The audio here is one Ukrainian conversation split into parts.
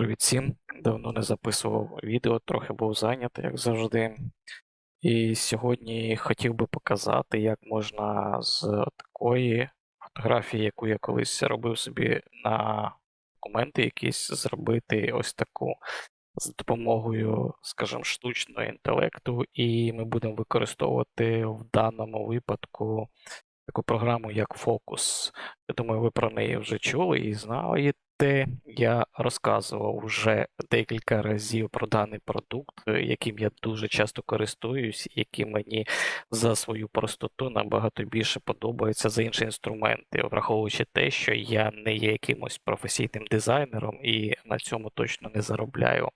Привіт всім. Давно не записував відео, трохи був зайнятий, як завжди. І сьогодні хотів би показати, як можна з такої фотографії, яку я колись робив собі на документи якісь, зробити ось таку з допомогою, скажімо, штучного інтелекту, і ми будемо використовувати в даному випадку таку програму, як Focus. Я думаю, ви про неї вже чули і знаєте. Я розказував вже декілька разів про даний продукт, е, яким я дуже часто користуюсь, який мені за свою простоту набагато більше подобається за інші інструменти, враховуючи те, що я не є якимось професійним дизайнером і на цьому точно не заробляю.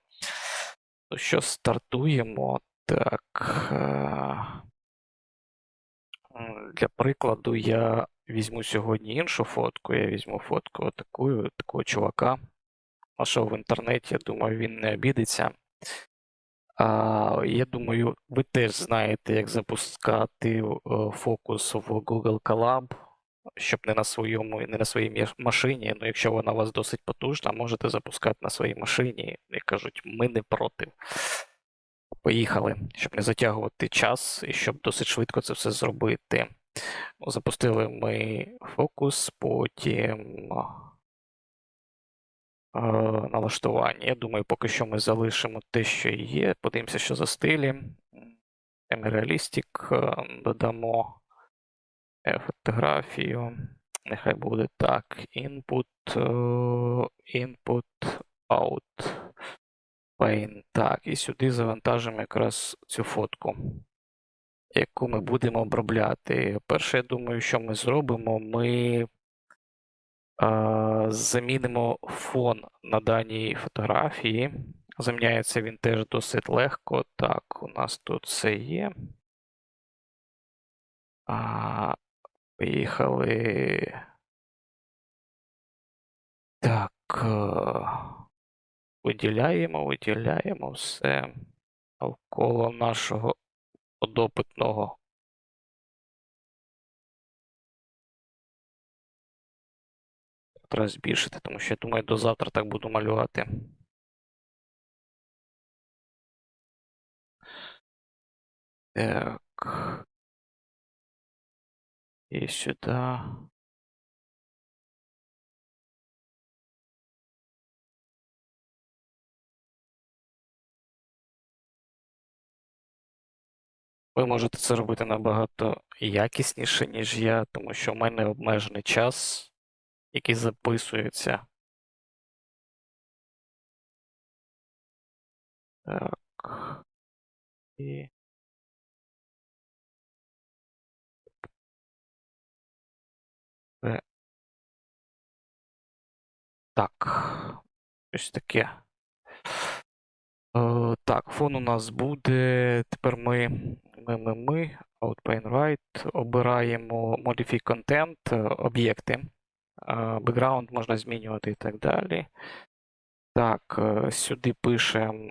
Ну що, стартуємо. Так. е, Для прикладу, я візьму сьогодні іншу фотку. Я візьму фотку отаку, такого чувака. Нашов в інтернеті, я думаю, він не обідеться. А, я думаю, ви теж знаєте, як запускати е, фокус в Google Colab, щоб не на своєму, не на своїй машині. Ну, якщо вона у вас досить потужна, можете запускати на своїй машині. І кажуть, ми не проти. Поїхали, щоб не затягувати час і щоб досить швидко це все зробити. Запустили ми фокус, потім е, налаштування. Я думаю, поки що ми залишимо те, що є. Подивимося, що за стилі. Realistic е, додамо е, фотографію. Нехай буде так. Input, е, input, out. Paint. Так, і сюди завантажимо якраз цю фотку, яку ми будемо обробляти. Перше, я думаю, що ми зробимо, ми а, замінимо фон на даній фотографії. Заміняється він теж досить легко. Так, у нас тут все є. А, поїхали. Так. е, Виділяємо, виділяємо все навколо нашого подопитного. Треба збільшити, тому що я думаю, до завтра так буду малювати. Так. І сюди. Ви можете це робити набагато якісніше, ніж я, тому що в мене обмежений час, який записується. Так. І... Так. Щось таке. Е, так, фон у нас буде. Тепер ми, ми, ми, ми, Outpane обираємо Modify Content, е, об'єкти. Бекграунд можна змінювати і так далі. Так, е, сюди пишемо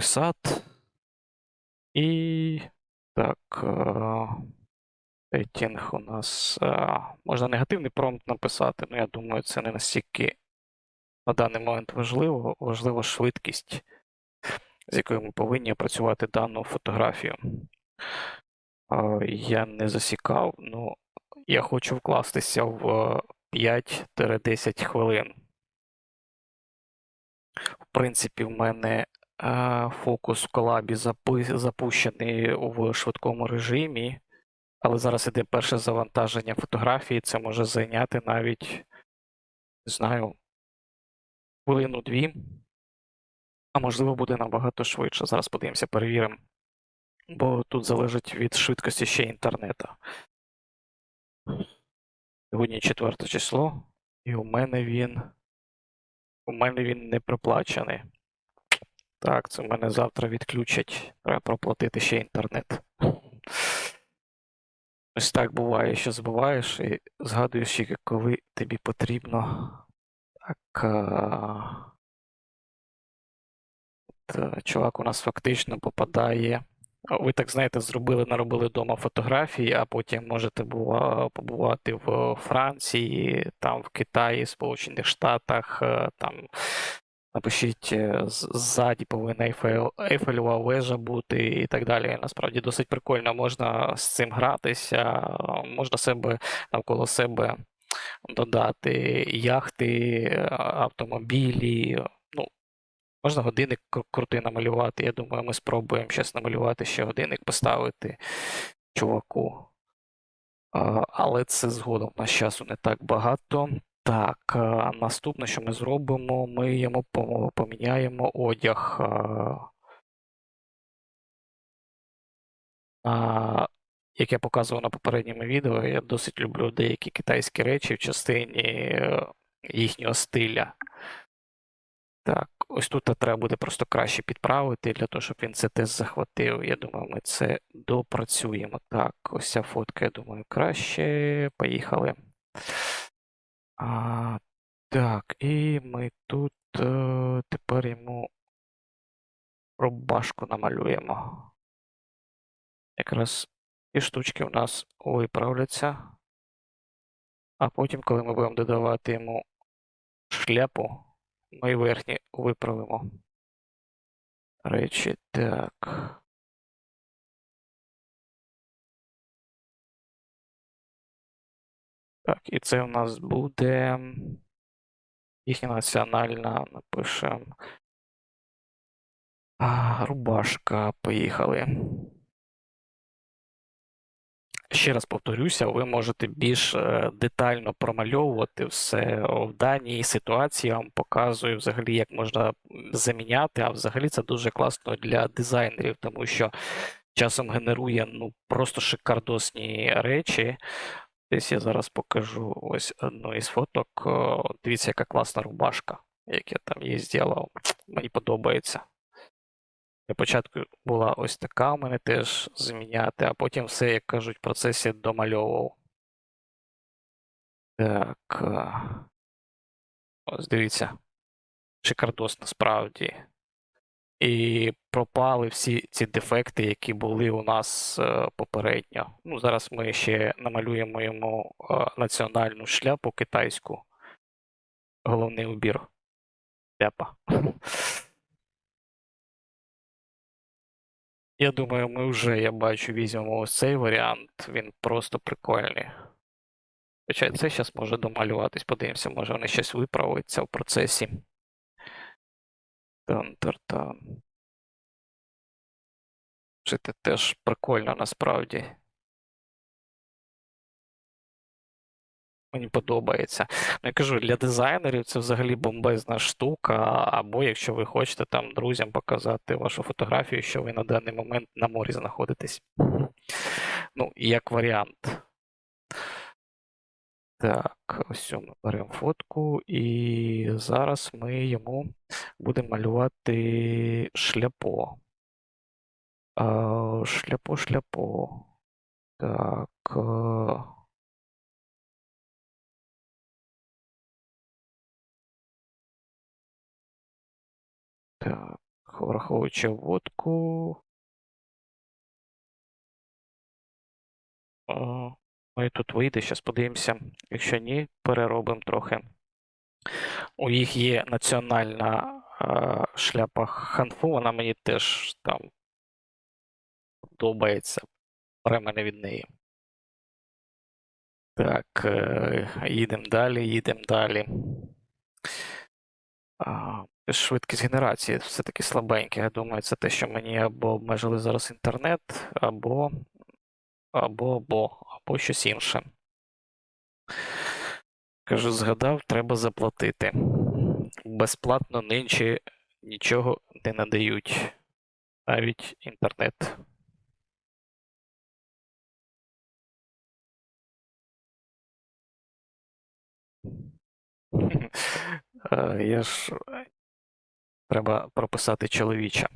Sat. І так. Рейтинг у нас. Можна негативний промпт написати, але я думаю, це не настільки на даний момент важливо. Важлива швидкість, з якою ми повинні опрацювати дану фотографію. Е, Я не засікав, ну я хочу вкластися в 5-10 хвилин. В принципі, в мене е, фокус в колабі запущений в швидкому режимі. Але зараз іде перше завантаження фотографії, це може зайняти навіть, не знаю, хвилину-дві, а можливо буде набагато швидше. Зараз подивимося, перевіримо. Бо тут залежить від швидкості ще інтернету. Сьогодні четверте число, і у мене він. У мене він не проплачений. Так, це в мене завтра відключать. Треба проплатити ще інтернет. Ось так буває, що забуваєш і згадуєш коли тобі потрібно. Так. а, е, чувак у нас фактично попадає ви так знаєте, зробили, наробили вдома фотографії, а потім можете була, побувати в Франції, там в Китаї, Сполучених Штатах, е, там напишіть е, ззаді повинна Ейфел, Ейфелева вежа бути і так далі. Насправді досить прикольно, можна з цим гратися, можна себе навколо себе додати яхти, автомобілі. Ну, можна годинник крутий намалювати. Я думаю, ми спробуємо зараз намалювати ще годинник, поставити чуваку. Але це згодом на часу не так багато. Так, наступне, що ми зробимо, ми йому поміняємо одяг. Як я показував на попередньому відео, я досить люблю деякі китайські речі в частині е, їхнього стиля. Так, ось тут треба буде просто краще підправити для того, щоб він це теж захватив. Я думаю, ми це допрацюємо. Так, ось ця фотка, я думаю, краще. Поїхали. А, так, і ми тут е, тепер йому рубашку намалюємо. Якраз ці штучки у нас виправляться. А потім, коли ми будемо додавати йому шляпу, ми верхні виправимо. Речі, так. Так, і це у нас буде їхня національна, напишемо. Рубашка, поїхали. Ще раз повторюся, ви можете більш е, детально промальовувати все в даній ситуації. Я вам показую взагалі, як можна заміняти, а взагалі це дуже класно для дизайнерів, тому що часом генерує ну просто шикардосні речі. Десь я зараз покажу ось одну із фоток. Дивіться, яка класна рубашка, як я там її зробив. Мені подобається. Для початку була ось така у мене теж зміняти, а потім все, як кажуть, в процесі домальовував. Так. е, Ось дивіться. Шикардос насправді. І пропали всі ці дефекти, які були у нас е, попередньо. Ну, зараз ми ще намалюємо йому е, національну шляпу китайську. Головний убір. Шляпа. Я думаю, ми вже, я бачу, візьмемо ось цей варіант. Він просто прикольний. Хоча це зараз може домалюватись, подивимося, може вони щось виправиться в процесі. Тан-тар-тан. Це теж прикольно насправді. Мені подобається. Ну, я кажу, для дизайнерів це взагалі бомбезна штука. Або якщо ви хочете там друзям показати вашу фотографію, що ви на даний момент на морі знаходитесь. Ну, як варіант. Так, ось ми беремо фотку, і зараз ми йому будемо малювати шляпо. Шляпо, шляпо. Е, Так, враховуючи водку. Ну і тут вийде, зараз подивимося. Якщо ні, переробимо трохи. У їх є національна а, шляпа ханфу, вона мені теж там подобається. Бере мене від неї. Так, е, їдемо далі, їдемо далі. Швидкість генерації все-таки слабенька. Я думаю, це те, що мені або обмежили зараз інтернет, або, або, або, або щось інше. Кажу, згадав, треба заплатити. Безплатно нинче нічого не надають. Навіть інтернет. Е, Я ж треба прописати чоловіча.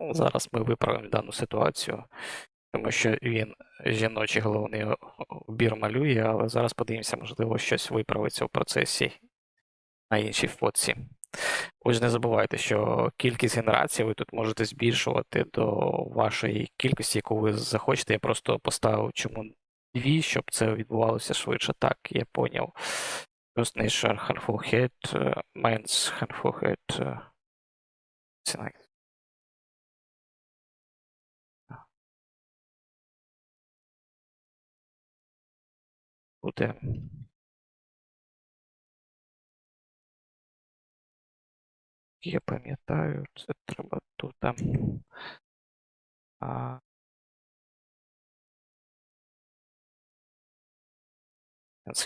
Ну, Зараз ми виправимо дану ситуацію, тому що він жіночий головний убір малює, але зараз подивимося, можливо, щось виправиться в процесі на іншій фотці. Ви ж не забувайте, що кількість генерацій ви тут можете збільшувати до вашої кількості, яку ви захочете. Я просто поставив чому дві, щоб це відбувалося швидше. Так, я поняв. First Nation, Handful Head, uh, Mainz, Head. Uh, ціна. Буде. Я пам'ятаю, це треба тут. А...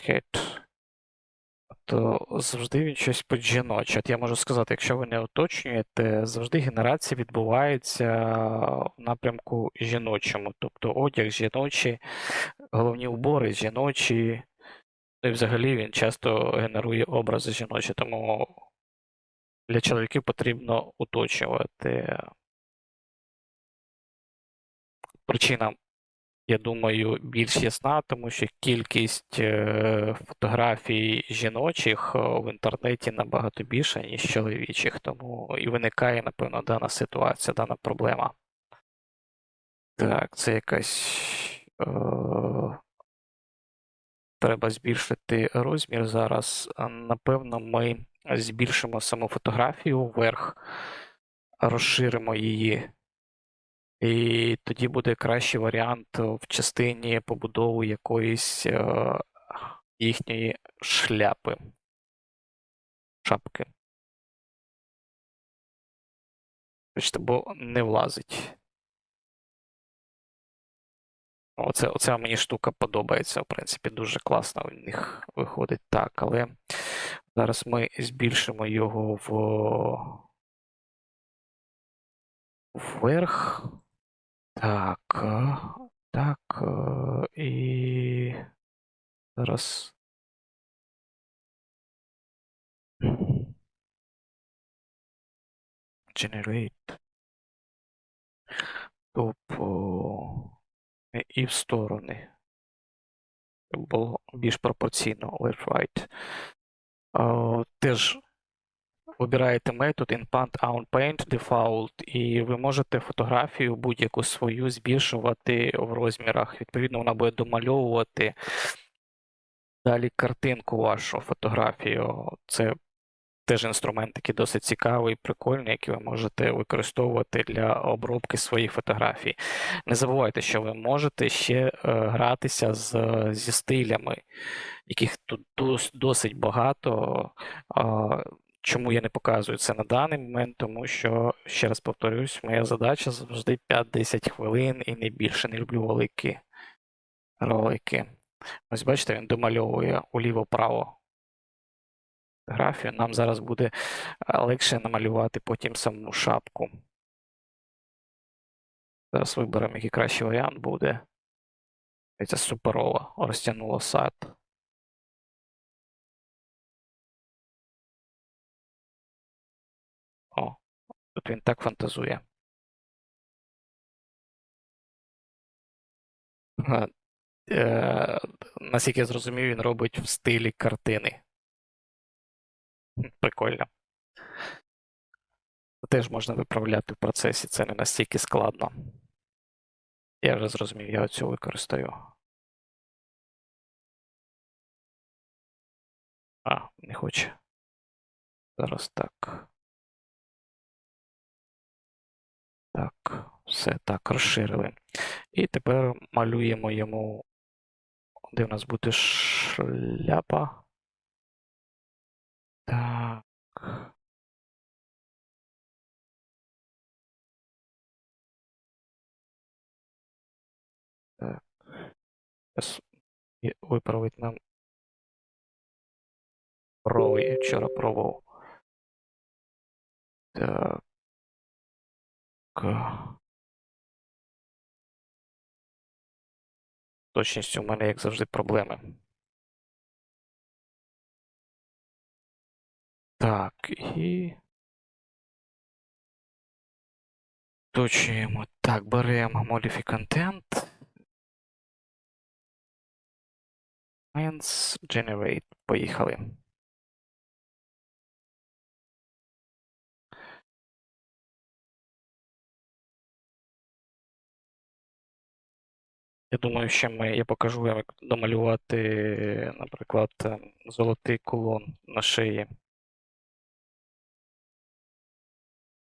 Head. То завжди він щось поджіноче. От я можу сказати, якщо ви не уточнюєте, завжди генерація відбувається в напрямку жіночому. Тобто одяг жіночий, головні убори жіночі. Ну і взагалі він часто генерує образи жіночі, тому для чоловіків потрібно уточнювати. Причина, я думаю, більш ясна, тому що кількість е, фотографій жіночих е, в інтернеті набагато більша, ніж чоловічих, тому і виникає, напевно, дана ситуація, дана проблема. Так, це якась. Е, треба збільшити розмір зараз. Напевно, ми збільшимо саму фотографію вверх, розширимо її. І тоді буде кращий варіант в частині побудови якоїсь е, їхньої шляпи. Шапки. Бачите, бо не влазить. Оце, оця мені штука подобається, в принципі, дуже класно в них виходить так, але зараз ми збільшимо його в вверх. Так, так, і зараз. Generate. Тобто і в сторони. Було більш пропорційно left-right. Теж вибираєте метод InPant OwnPaint Default, і ви можете фотографію будь-яку свою збільшувати в розмірах. Відповідно, вона буде домальовувати далі картинку вашу фотографію. Це теж інструмент, який досить цікавий, прикольний, який ви можете використовувати для обробки своїх фотографій. Не забувайте, що ви можете ще е, гратися з, зі стилями, яких тут досить багато. Чому я не показую це на даний момент? Тому що, ще раз повторюсь, моя задача завжди 5-10 хвилин і не більше. Не люблю великі ролики. Ось бачите, він домальовує уліво-право графію. Нам зараз буде легше намалювати потім саму шапку. Зараз виберемо, який кращий варіант буде. Це суперово розтягнуло сад. Тут він так фантазує. Е, Наскільки я зрозумів, він робить в стилі картини. Прикольно. Теж можна виправляти в процесі, це не настільки складно. Я вже зрозумів, я оцю використаю. А, не хоче. Зараз так. Так, все так, розширили. І тепер малюємо йому, де в нас буде шляпа. Так. Так. Зараз виправить нам. Про, я вчора пробував. Так. Точністю у мене, як завжди, проблеми. Так, і. Точуємо. Так, беремо Modify Content. Generate. Поїхали. Я думаю, ще ми, я покажу, як домалювати, наприклад, ем, золотий кулон на шиї.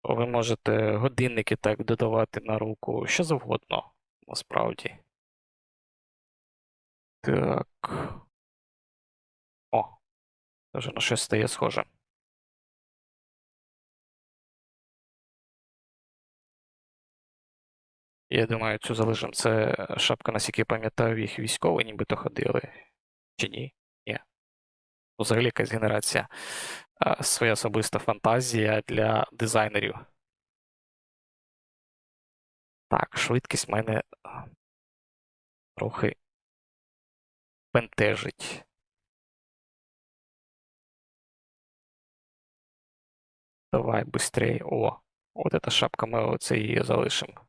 Ви можете годинники так додавати на руку, що завгодно, насправді. Так. О, вже на щось стає схоже. Я думаю, цю залишимо. Це шапка, наскільки я пам'ятаю, їх військові нібито ходили. Чи ні? Ні. Взагалі якась генерація. Своя особиста фантазія для дизайнерів. Так, швидкість мене трохи бентежить. Давай быстрее. О, от эта шапка ми оце її залишимо.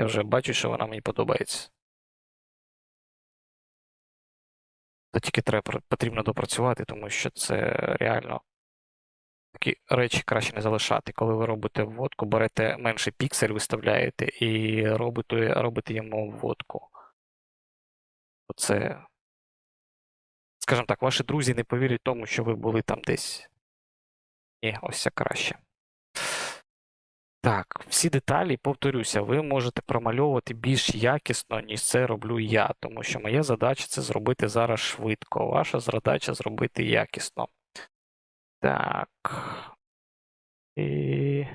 Я вже бачу, що вона мені подобається. Та тільки треба потрібно допрацювати, тому що це реально такі речі краще не залишати. Коли ви робите вводку, берете менший піксель, виставляєте і робите, робите йому вводку. Оце, скажімо так, ваші друзі не повірять тому, що ви були там десь. Ні, ось це краще. Так, всі деталі, повторюся, ви можете промальовувати більш якісно, ніж це роблю я, тому що моя задача це зробити зараз швидко. Ваша задача зробити якісно. Так. І.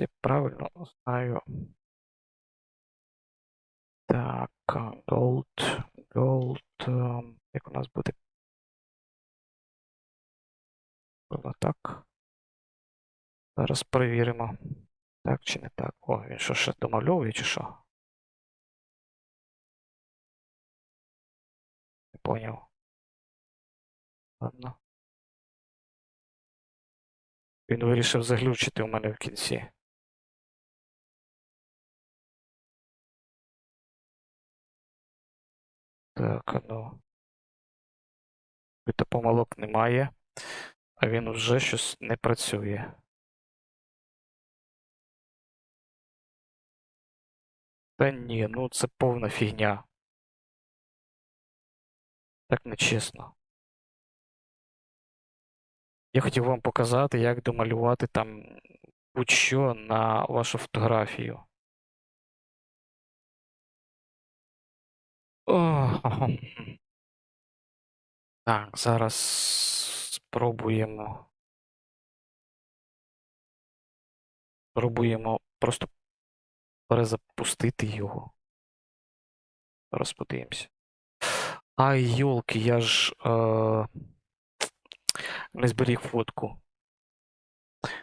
Я правильно знаю. Так, gold, gold, ем, як у нас буде? Було так. Зараз перевіримо. Так чи не так? О, він що ще домальовує, чи що? Не поняв. Ладно. Він вирішив заглючити у мене в кінці. Так, ну. Та помилок немає, а він вже щось не працює. Та ні, ну це повна фігня. Так нечесно. Я хотів вам показати, як домалювати там будь-що на вашу фотографію. О, Так, зараз спробуємо. Спробуємо просто перезапустити його. Зараз. Ай, йолки, я ж е... не зберіг фотку.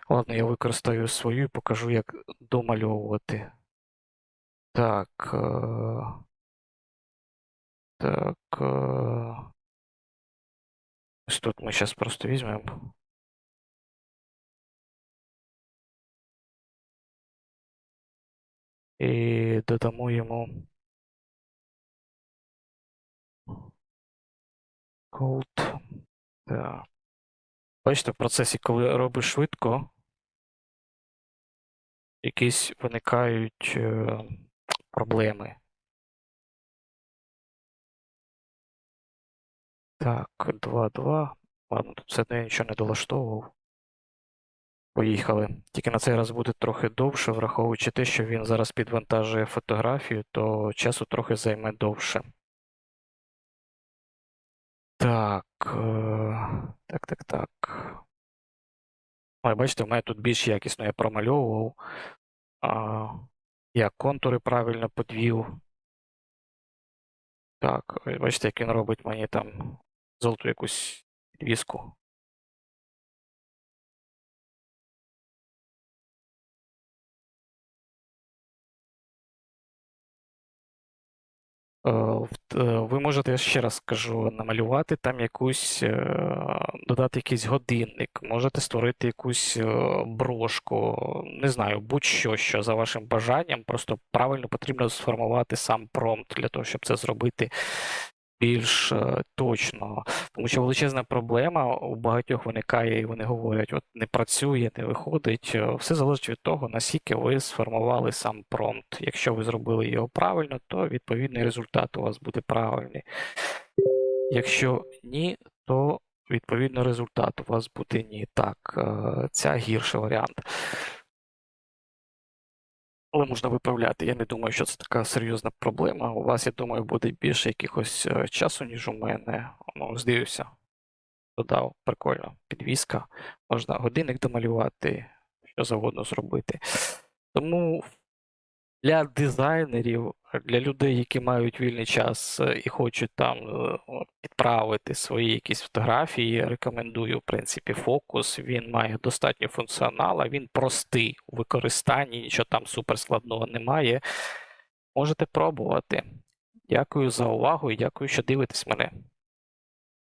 Ладно, я використаю свою і покажу, як домальовувати. Так. Е... Так. Е... Ось тут ми зараз просто візьмемо. І додамо йому Cold. Так. Бачите, в процесі, коли робиш швидко, якісь виникають е, проблеми. Так, 2-2. Ладно, тут все одно я нічого не долаштовував. Поїхали. Тільки на цей раз буде трохи довше, враховуючи те, що він зараз підвантажує фотографію, то часу трохи займе довше. Так. е, Так, так, так. Ой, бачите, в мене тут більш якісно я промальовував. А, Я контури правильно подвів. Так, бачите, як він робить мені там золоту якусь підвіску. Е, Ви можете, я ще раз скажу, намалювати там якусь, е, додати якийсь годинник, можете створити якусь е, брошку, не знаю, будь-що, що за вашим бажанням, просто правильно потрібно сформувати сам промпт для того, щоб це зробити більш е, точно. Тому що величезна проблема у багатьох виникає, і вони говорять: от не працює, не виходить. Е, Все залежить від того, наскільки ви сформували сам промпт. Якщо ви зробили його правильно, то відповідний результат у вас буде правильний. Якщо ні, то відповідно результат у вас буде ні. Так, е, це гірший варіант. Але можна виправляти. Я не думаю, що це така серйозна проблема. У вас, я думаю, буде більше якихось е, часу, ніж у мене. Ну, здивився. Додав, прикольно. Підвіска. Можна годинник домалювати, що завгодно зробити. Тому для дизайнерів, для людей, які мають вільний час е, і хочуть там е, підправити свої якісь фотографії, рекомендую, в принципі, фокус. Він має достатньо функціоналу, він простий у використанні, нічого там суперскладного немає. Можете пробувати. Дякую за увагу і дякую, що дивитесь мене.